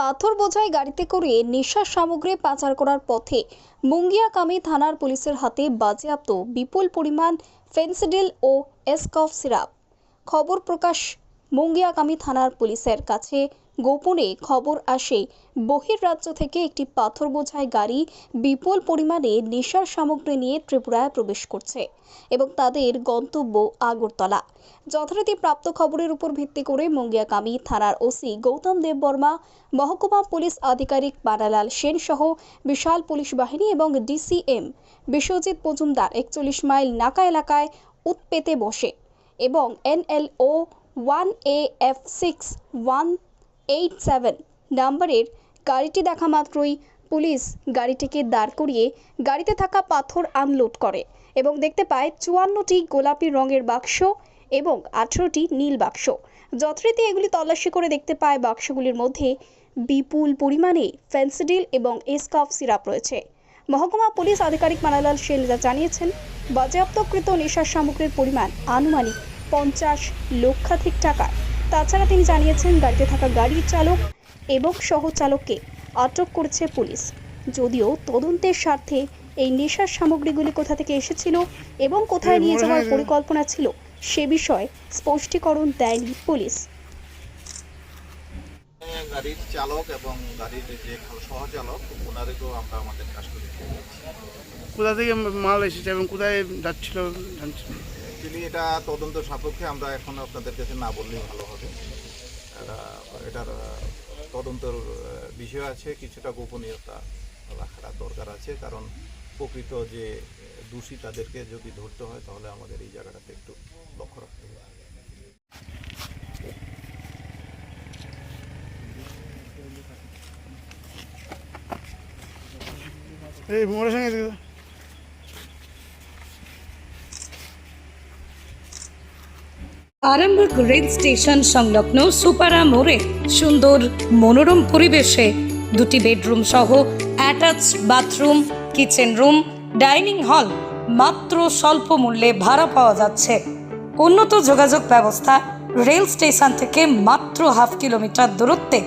পাথর বোঝাই গাড়িতে করে নেশার সামগ্রী পাচার করার পথে মুঙ্গিয়াকামী থানার পুলিশের হাতে বাজেয়াপ্ত বিপুল পরিমাণ ফেন্সিডিল ও এসকফ সিরাপ। খবর প্রকাশ মুঙ্গিয়াকামী থানার পুলিশের কাছে। গোপনে খবর আসে বহির্রাজ্য থেকে একটি পাথর বোঝাই গাড়ি বিপুল পরিমাণে নেশার সামগ্রী নিয়ে ত্রিপুরায় প্রবেশ করছে এবং তাদের গন্তব্য আগরতলা। যথারীতি প্রাপ্ত খবরের উপর ভিত্তি করে মঙ্গিয়াকামী থানার ওসি গৌতম দেববর্মা মহকুমা পুলিশ আধিকারিক বানালাল সেন সহ বিশাল পুলিশ বাহিনী এবং ডিসিএম বিশ্বজিৎ মজুমদার একচল্লিশ মাইল নাকা এলাকায় উৎপেতে বসে এবং NLO one A F six one eight seven নাম্বারের গাড়িটি দেখা মাত্রই পুলিশ গাড়িটিকে দাঁড় করিয়ে গাড়িতে থাকা পাথর আনলোড করে এবং দেখতে পায় চুয়ান্নটি গোলাপি রঙের বাক্স এবং আঠেরোটি নীল বাক্স। যথারীতি এগুলি তল্লাশি করে দেখতে পায় বাক্সগুলির মধ্যে বিপুল পরিমাণে ফেন্সিডিল এবং এসকাফ সিরাপ রয়েছে। মহকুমা পুলিশ আধিকারিক মানালাল যা জানিয়েছেন, বাজেয়াপ্তকৃত নেশার সামগ্রীর পরিমাণ আনুমানিক পঞ্চাশ লক্ষাধিক টাকা তাছাড়া তিনি জানিয়েছেন গাড়িতে থাকা গাড়ির চালক এবং সহচালককে আটক করেছে পুলিশ। যদিও তদন্তের স্বার্থে এই নেশার সামগ্রীগুলি কোথা থেকে এসেছিল এবং কোথায় নিয়ে যাওয়ার পরিকল্পনা ছিল সে বিষয়ে স্পষ্টীকরণ দেয়নি পুলিশ। গাড়ির চালক এবং গাড়ির যে সহচালক ওনাদেরকেও আমরা আমাদের কাজ করে কোথা থেকে মাল এসেছে এবং কোথায় যাচ্ছিল জানছি অ্যাকচুয়ালি এটা তদন্ত সাপেক্ষে আমরা এখন আপনাদের কাছে না বললেই ভালো হবে। এটা- এটার তদন্তর বিষয় আছে, কিছুটা গোপনীয়তা রাখাটা দরকার আছে, কারণ প্রকৃত যে দোষী তাদেরকে যদি ধরতে হয়, তাহলে আমাদের এই জায়গাটাতে একটু লক্ষ্য রাখতে হবে। এই মোড়ের সঙ্গে আরামবাগ রেল স্টেশন সংলগ্ন সুপারা মোড়ে সুন্দর মনোরম পরিবেশে দুটি বেডরুম সহ attach bathroom kitchen room dining hall মাত্র স্বল্প মূল্যে ভাড়া পাওয়া যাচ্ছে। উন্নত যোগাযোগ ব্যবস্থা রেল স্টেশন থেকে মাত্র হাফ কিলোমিটার দূরত্বে।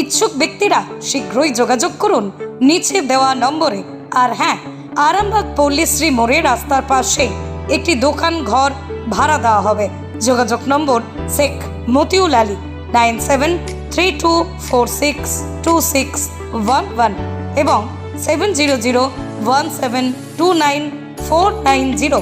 ইচ্ছুক ব্যক্তিরা শীঘ্রই যোগাযোগ করুন। নিচে দেওয়া নম্বরে। আর হ্যাঁ আরামবাগ পল্লীশ্রী মোড়ে রাস্তার পাশে একটি দোকান ঘর ভাড়া দেওয়া হবে। যোগাযোগ নম্বর Sheikh Motiul Ali nine seven three two four six two six one one এবং seven zero zero one seven two nine four nine zero.